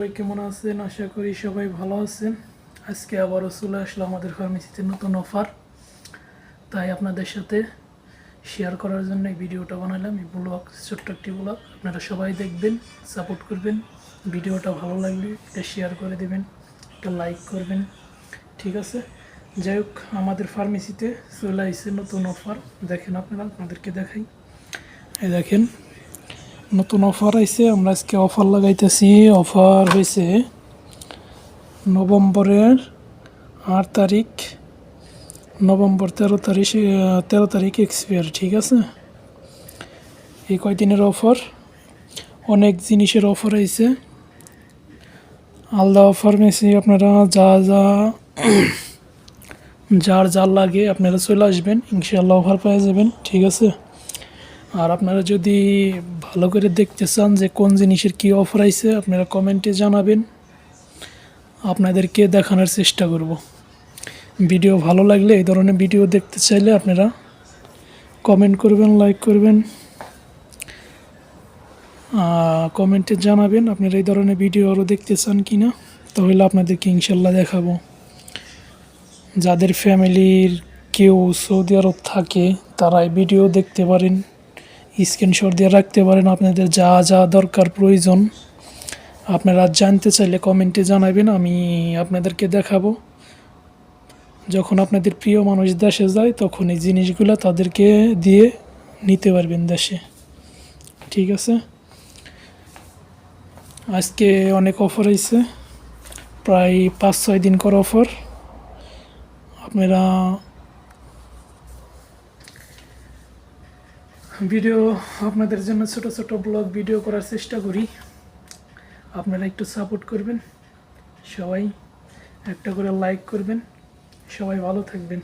সবাই কেমন আছেন? আশা করি সবাই ভালো আছেন। আজকে আবারও চলে আসলো আমাদের ফার্মেসিতে নতুন অফার। তাই আপনাদের সাথে শেয়ার করার জন্য এই ভিডিওটা বানালাম, এই ব্লগ, ছোট্ট একটি ব্লগ। আপনারা সবাই দেখবেন সাপোর্ট করবেন। ভিডিওটা ভালো লাগলে এটা শেয়ার করে দেবেন, একটা লাইক করবেন। ঠিক আছে? যাই হোক, আমাদের ফার্মেসিতে চলে আসছে নতুন অফার। দেখেন আপনারা, আপনাদেরকে দেখাই। দেখেন নতুন অফার আইছে, আমরা আজকে অফার লাগাইতেছি। অফার হয়েছে নভেম্বরের আট তারিখ, নভেম্বর তেরো তারিখ তেরো তারিখ এক্সপায়ার ঠিক আছে? এই কয়দিনের অফার? অনেক জিনিসের অফার আইছে। আলাদা অফার মেসি আপনারা যা যা, যার যার লাগে আপনারা চলে আসবেন ইনশাল্লাহ অফার পেয়ে যাবেন, ঠিক আছে? আর আপনারা যদি ভালো করে দেখতে চান যে কোন জিনিসের কী অফার আইছে, আপনারা কমেন্টে জানাবেন। আপনাদেরকে দেখানোর চেষ্টা করব। ভিডিও ভালো লাগলে এই ধরনের ভিডিও দেখতে চাইলে আপনারা কমেন্ট করবেন লাইক করবেন কমেন্টে জানাবেন আপনারা এই ধরনের ভিডিও আরও দেখতে চান কি না তাহলে আপনাদেরকে ইনশাল্লাহ দেখাবো। যাদের ফ্যামিলির কেউ সৌদি আরব থাকে তারা এই ভিডিও দেখতে পারেন। স্ক্রিনশট দিয়ে রাখতে পারেন। আপনাদের যা যা দরকার প্রয়োজন, আপনারা জানতে চাইলে কমেন্টে জানাবেন, আমি আপনাদেরকে দেখাবো। যখন আপনাদের প্রিয় মানুষ দেশে যায়, তখন এই জিনিসগুলো তাদেরকে দিয়ে নিতে পারবেন দেশে। ঠিক আছে? আজকে অনেক অফার হয়েছে প্রায় পাঁচ, ছয় দিন কর অফার আপনারা ভিডিও আপনাদের জন্য ছোট ছোট ব্লগ ভিডিও করার চেষ্টা করি। আপনারা একটু সাপোর্ট করবেন। সবাই একটা করে লাইক করবেন। সবাই ভালো থাকবেন।